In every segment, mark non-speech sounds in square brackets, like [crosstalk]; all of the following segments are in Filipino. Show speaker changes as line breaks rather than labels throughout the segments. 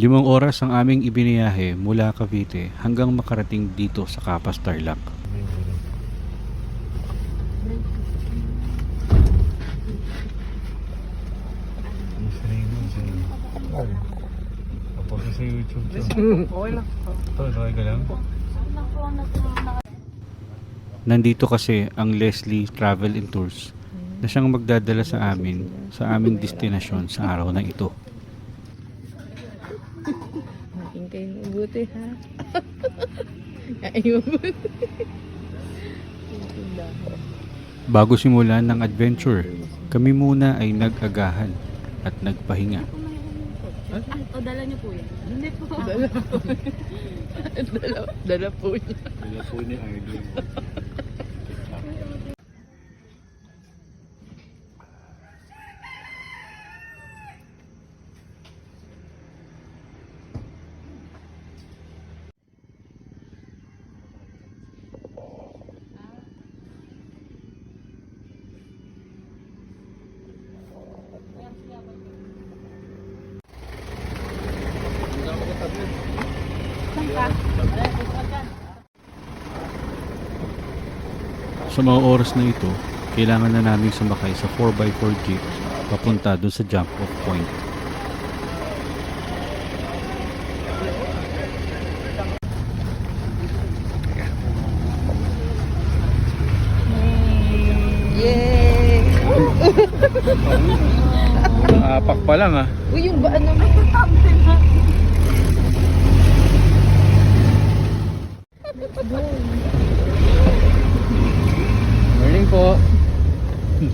Limang oras ang aming ibiniyahe mula Cavite hanggang makarating dito sa Kapas Tarlac. Nandito kasi ang Leslie Travel and Tours na siyang magdadala sa amin sa aming destinasyon sa araw na ito.
Mabuti ha. [laughs] Kain mabuti. [laughs]
Bago simulan ng adventure, kami muna ay nag-agahan at nagpahinga.
O, dala niyo po yan. Hindi po. [laughs]
Dala po. dala, dala po niya.
Wala po ni Arlene.
Sa mga oras na ito, kailangan na namin sumakay sa 4x4 jeep papunta doon sa jump off point.
Yay!
Apak pa lang ah.
Uy, yung ba ano?
Morning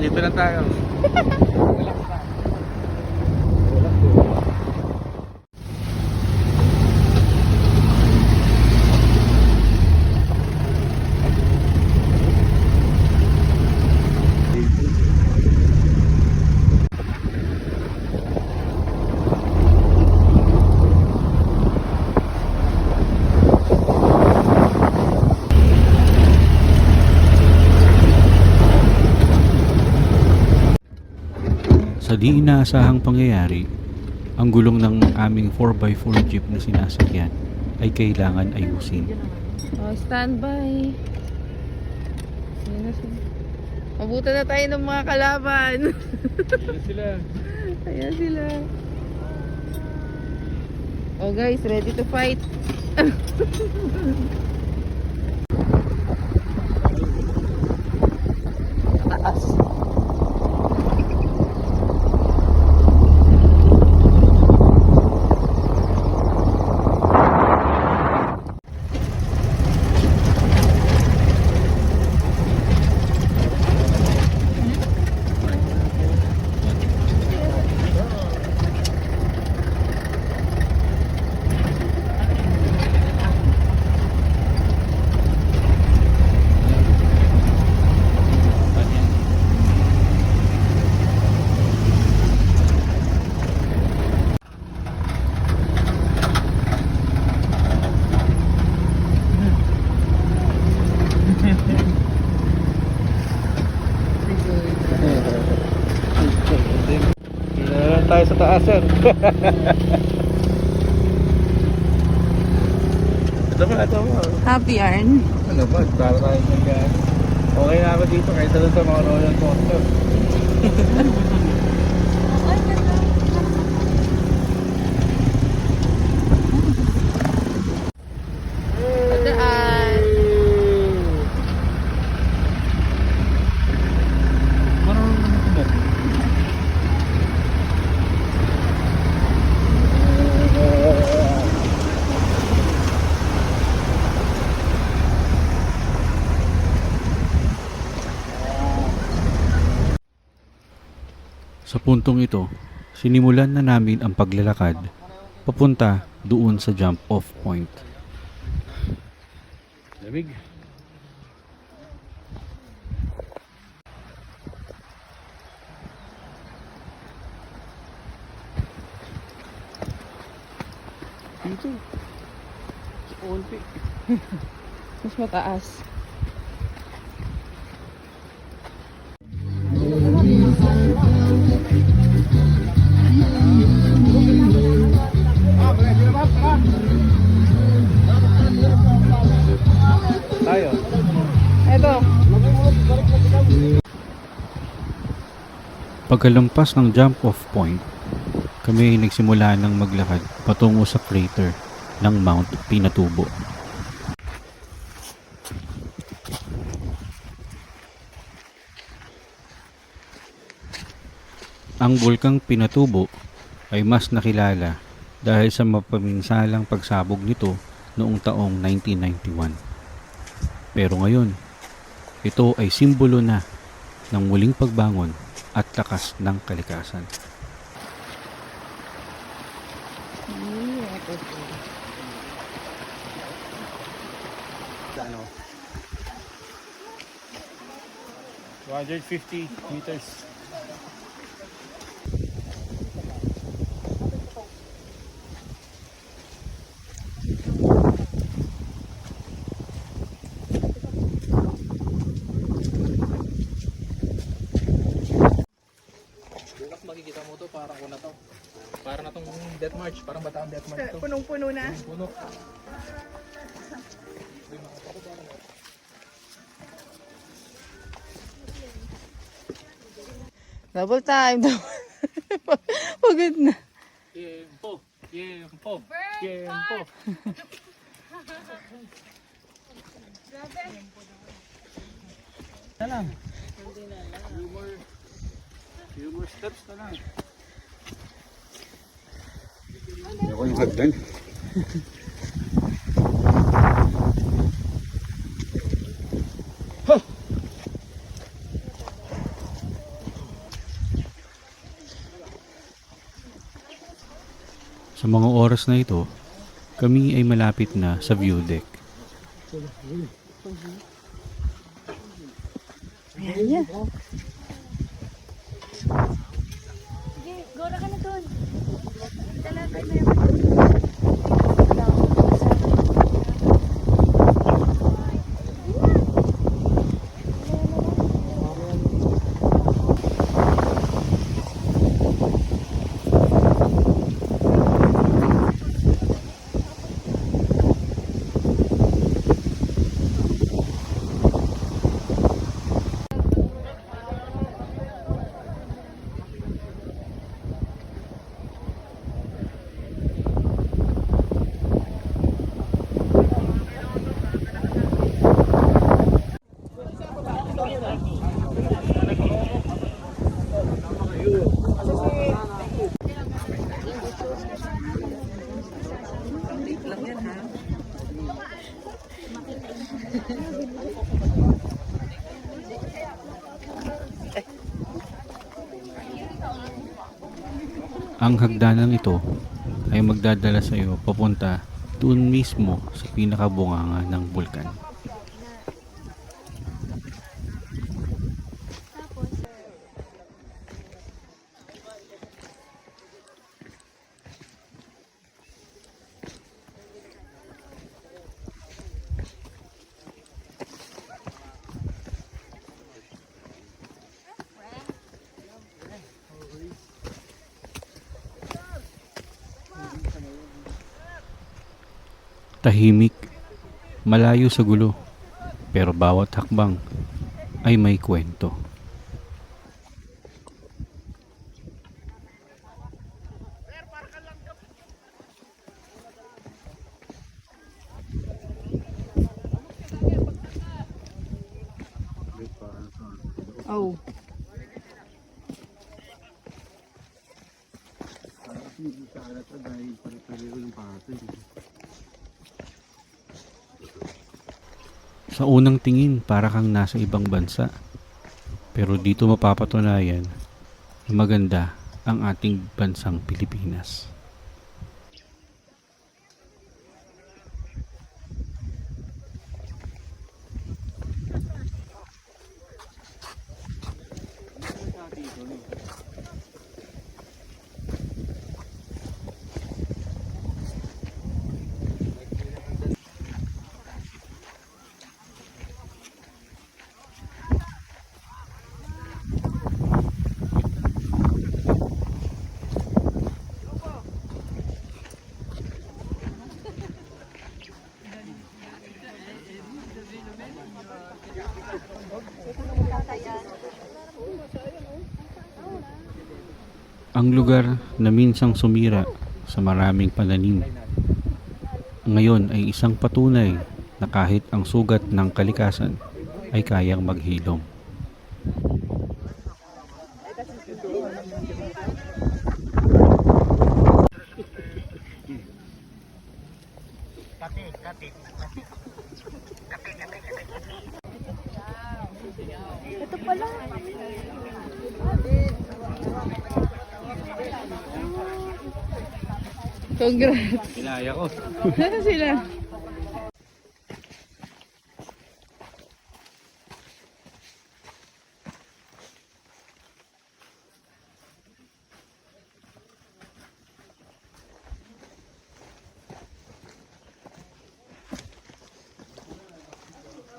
dito lang tayo. [laughs]
Sa di inaasahang pangyayari, ang gulong ng aming 4x4 jeep na sinasakyan ay kailangan ayusin.
Oh, standby. Yan na sila. Mabuta na tayo ng mga kalaban.
Ayan sila. [laughs]
Ayan sila. Oh guys, ready to fight. [laughs] Taas.
Dito na lang tayo sa taas sir. ito ba, ito ba?
Happy yarn.
Ano ba? Para tayo mag Okay na ako dito kahit sa mga roller coaster. [laughs]
Sa puntong ito, sinimulan na namin ang paglalakad papunta doon sa jump off point.
Lamig. Dito. Sa konti. [laughs]
Mas mataas.
Pagkalampas ng jump off point, kami ay nagsimula ng maglakad patungo sa crater ng Mount Pinatubo. Ang bulkang Pinatubo ay mas nakilala dahil sa mapaminsalang pagsabog nito noong taong 1991. Pero ngayon, ito ay simbolo na ng muling pagbangon at lakas ng kalikasan.
Ano? 250 meters.
Bukas makikita mo to parang ko na to. Para na tong Death March, parang bataang Death March to.
Punong-puno na.
Puno.
Double time. Double. [laughs] Pagod na.
Tiempo, tiempo, tiempo.
Na lang. Few more steps na lang. Ako yung hagdan.
Sa mga oras na ito, kami ay malapit na sa view deck.
Sige, gora ka na doon. Talaga
Ang hagdanan ito ay magdadala sa iyo papunta doon mismo sa pinakabunganga ng bulkan. Tahimik, malayo sa gulo, pero bawat hakbang ay may kwento.
Oh.
Sa unang tingin, para kang nasa ibang bansa. Pero dito mapapatunayan na maganda ang ating bansang Pilipinas. Ang lugar na minsang sumira sa maraming pananim ngayon ay isang patunay na kahit ang sugat ng kalikasan ay kayang maghilom.
Kati, kati, kati.
Congrats.
Kinaya ko.
Nasaan sila?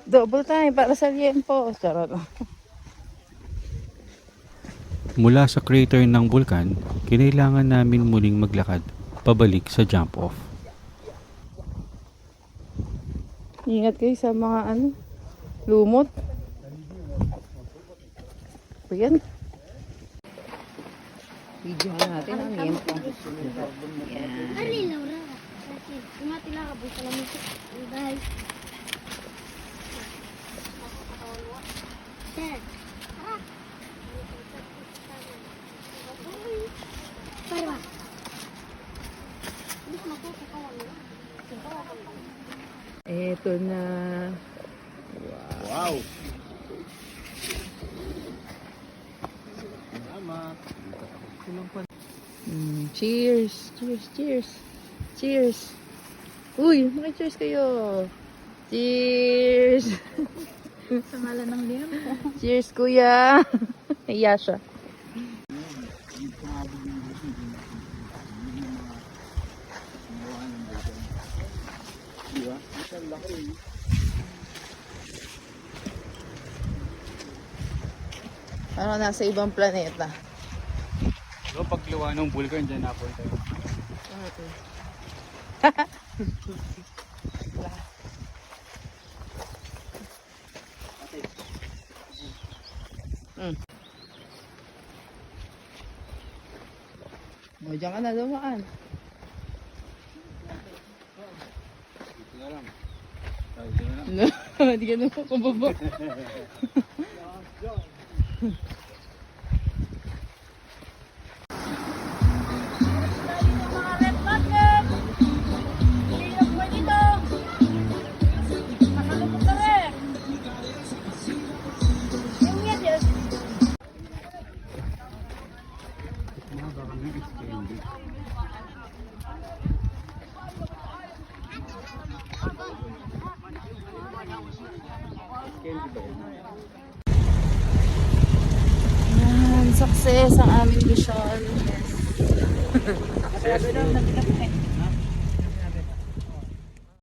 Double time para sa liempo. Charot.
Mula sa crater ng bulkan, kinailangan namin muling maglakad pabalik sa jump off.
Ingat kayo sa mga ano, lumot. O yan. Video natin ang liempo. Yan.
Ari, Laura. Umati lang kabul sa lamig. Guys. Sir. Para. Hindi ko matutukawan.
Eto na.
Wow.
Mm, cheers! Cheers! Cheers! Cheers! Uy, maki-cheers kayo! Cheers!
Sa ngalan ng liempo.
Cheers, kuya! [laughs] Iya siya. Ano nasa ibang planeta?
So, pagluwa ng bulkan dyan napunta.
O, dyan ka na dumaan.
Dito na lang. Tayo dito na lang.
Hindi ka na [laughs] makababa.